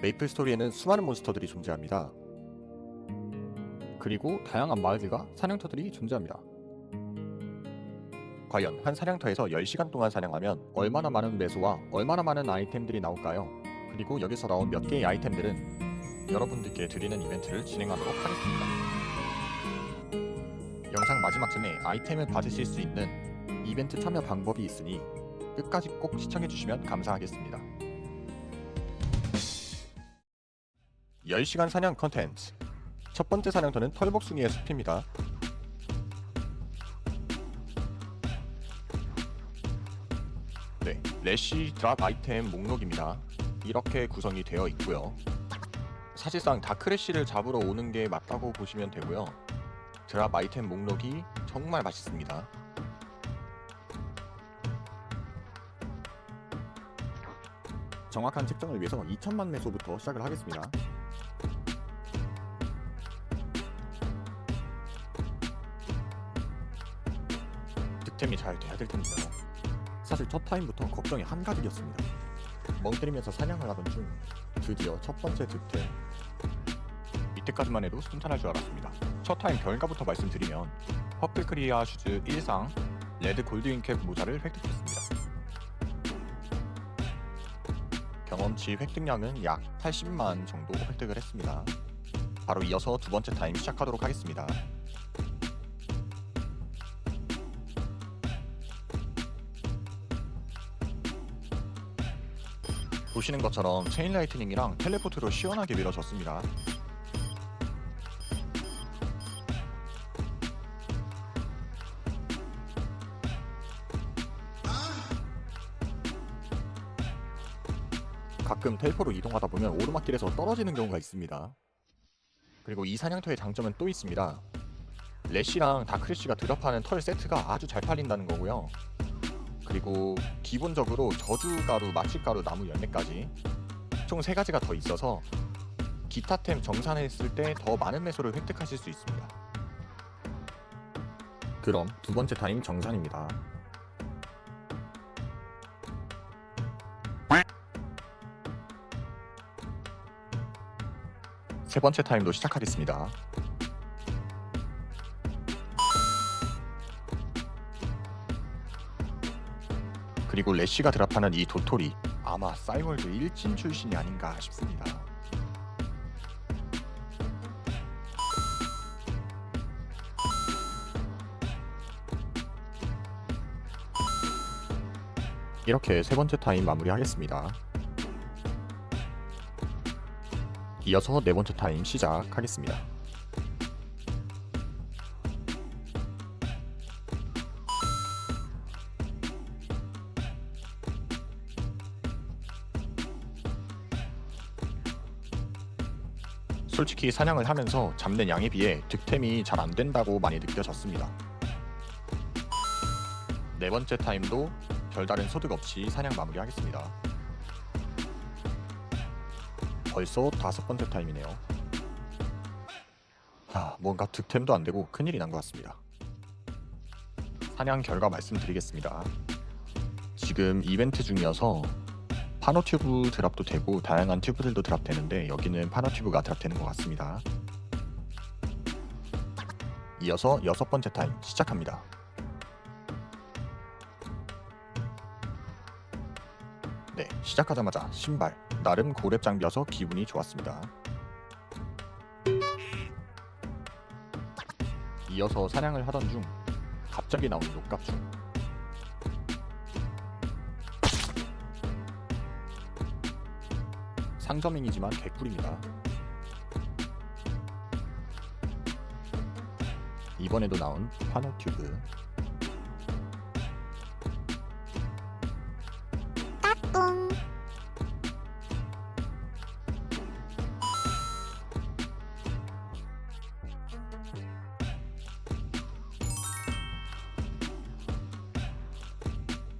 메이플 스토리에는 수많은 몬스터들이 존재합니다. 그리고 다양한 마을들과 사냥터들이 존재합니다. 과연 한 사냥터에서 10시간 동안 사냥하면 얼마나 많은 매소와 얼마나 많은 아이템들이 나올까요? 그리고 여기서 나온 몇 개의 아이템들은 여러분들께 드리는 이벤트를 진행하도록 하겠습니다. 영상 마지막쯤에 아이템을 받으실 수 있는 이벤트 참여 방법이 있으니 끝까지 꼭 시청해주시면 감사하겠습니다. 10시간 사냥 컨텐츠 첫 번째 사냥터는 털복숭이의 숲입니다. 네, 래쉬 드랍 아이템 목록입니다. 이렇게 구성이 되어 있고요. 사실상 다크래쉬를 잡으러 오는 게 맞다고 보시면 되고요. 드랍 아이템 목록이 정말 맛있습니다. 정확한 측정을 위해서 2천만 매소부터 시작을 하겠습니다. 득템이 잘 돼야 될 텐데요. 사실 첫 타임부터 걱정이 한가득이었습니다. 멍 때리면서 사냥을 하던 중 드디어 첫 번째 득템. 이때까지만 해도 순탄할 줄 알았습니다. 첫 타임 결과부터 말씀드리면 퍼플 크리아 슈즈 1상 레드 골드윙캡 모자를 획득했습니다. 경험치 획득량은 약 80만 정도 획득을 했습니다. 바로 이어서 두 번째 타임 시작하도록 하겠습니다. 보시는 것처럼 체인 라이트닝이랑 텔레포트로 시원하게 밀어줬습니다. 가끔 텔포로 이동하다 보면 오르막길에서 떨어지는 경우가 있습니다. 그리고 이 사냥터의 장점은 또 있습니다. 래쉬랑 다크래쉬가 드랍하는 털 세트가 아주 잘 팔린다는 거고요. 그리고 기본적으로 저주가루, 마취가루, 나무 열매까지 총 세 가지가 더 있어서 기타템 정산했을 때 더 많은 매소를 획득하실 수 있습니다. 그럼 두 번째 타임 정산입니다. 세 번째 타임도 시작하겠습니다. 그리고 래쉬가 드랍하는 이 도토리 아마 싸이월드 일진 출신이 아닌가 싶습니다. 이렇게 세 번째 타임 마무리하겠습니다. 이어서 네 번째 타임 시작하겠습니다. 솔직히 사냥을 하면서 잡는 양에 비해 득템이 잘 안 된다고 많이 느껴졌습니다. 네 번째 타임도 별다른 소득 없이 사냥 마무리하겠습니다. 벌써 다섯 번째 타임이네요. 하, 뭔가 득템도 안 되고 큰일이 난 것 같습니다. 사냥 결과 말씀드리겠습니다. 지금 이벤트 중이어서 파노튜브 드랍도 되고 다양한 튜브들도 드랍되는데 여기는 파노튜브가 드랍되는 것 같습니다. 이어서 여섯 번째 타임 시작합니다. 네, 시작하자마자 신발 나름 고렙 장비여서 기분이 좋았습니다. 이어서 사냥을 하던 중 갑자기 나온 녹갑충 상점행이지만 개꿀입니다. 이번에도 나온 파노튜브 똥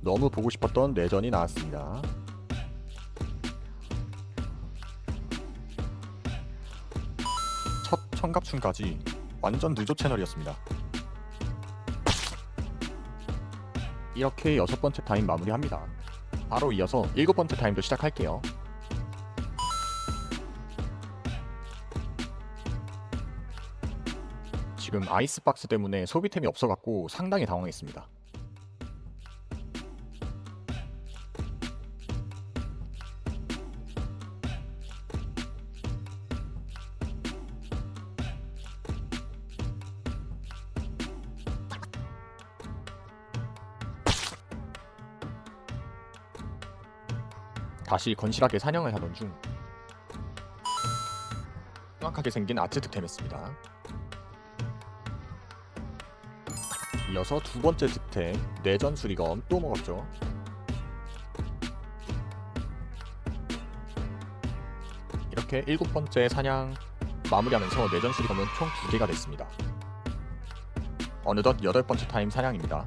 너무 보고 싶었던 내전이 나왔습니다. 환갑순까지 완전 누조 채널이었습니다. 이렇게 여섯 번째 타임 마무리합니다. 바로 이어서 일곱 번째 타임도 시작할게요. 지금 아이스박스 때문에 소비템이 없어갖고 상당히 당황했습니다. 다시 건실하게 사냥을 하던 중 정확하게 생긴 아트 득템했습니다. 이어서 두 번째 득템 내전 수리검 또 먹었죠. 이렇게 일곱 번째 사냥 마무리하면서 내전 수리검은 총 두 개가 됐습니다. 어느덧 여덟 번째 타임 사냥입니다.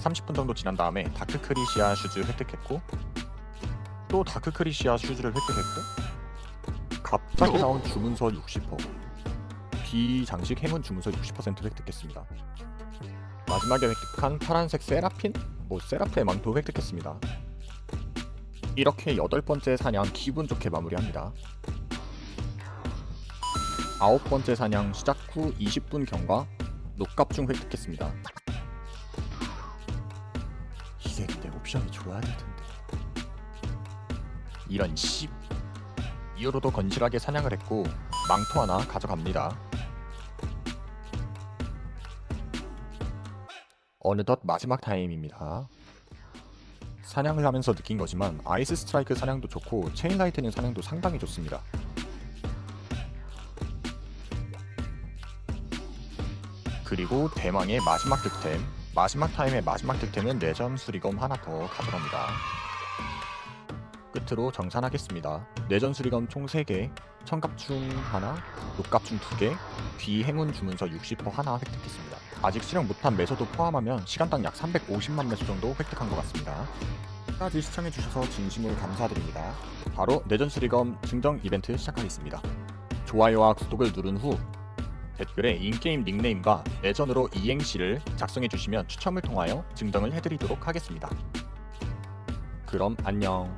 30분 정도 지난 다음에 다크크리시아 슈즈 획득했고 또 다크크리시아 슈즈를 획득했고 갑자기 나온 주문서 60% 비장식 행운 주문서 60% 획득했습니다. 마지막에 획득한 파란색 세라핀? 뭐 세라핀의 망토 획득했습니다. 이렇게 여덟 번째 사냥 기분 좋게 마무리합니다. 아홉 번째 사냥 시작 후 20분 경과 녹갑중 획득했습니다. 이게 근데 옵션이 좋아야 될 텐데. 이런 씨. 이후로도 건실하게 사냥을 했고 망토 하나 가져갑니다. 어느덧 마지막 타임입니다. 사냥을 하면서 느낀 거지만 아이스 스트라이크 사냥도 좋고 체인 라이트닝 사냥도 상당히 좋습니다. 그리고 대망의 마지막 득템 마지막 타임의 마지막 득템은 내전 수리검 하나 더 가져갑니다. 끝으로 정산하겠습니다. 내전 수리검 총 3개, 청갑충 하나, 녹갑충 2개, 비행운 주문서 60% 하나 획득했습니다. 아직 수령 못한 매소도 포함하면 시간당 약 350만 매소 정도 획득한 것 같습니다. 끝까지 시청해주셔서 진심으로 감사드립니다. 바로 내전 수리검 증정 이벤트 시작하겠습니다. 좋아요와 구독을 누른 후 댓글에 인게임 닉네임과 내전으로 이행시를 작성해 주시면 추첨을 통하여 증정을 해드리도록 하겠습니다. 그럼 안녕.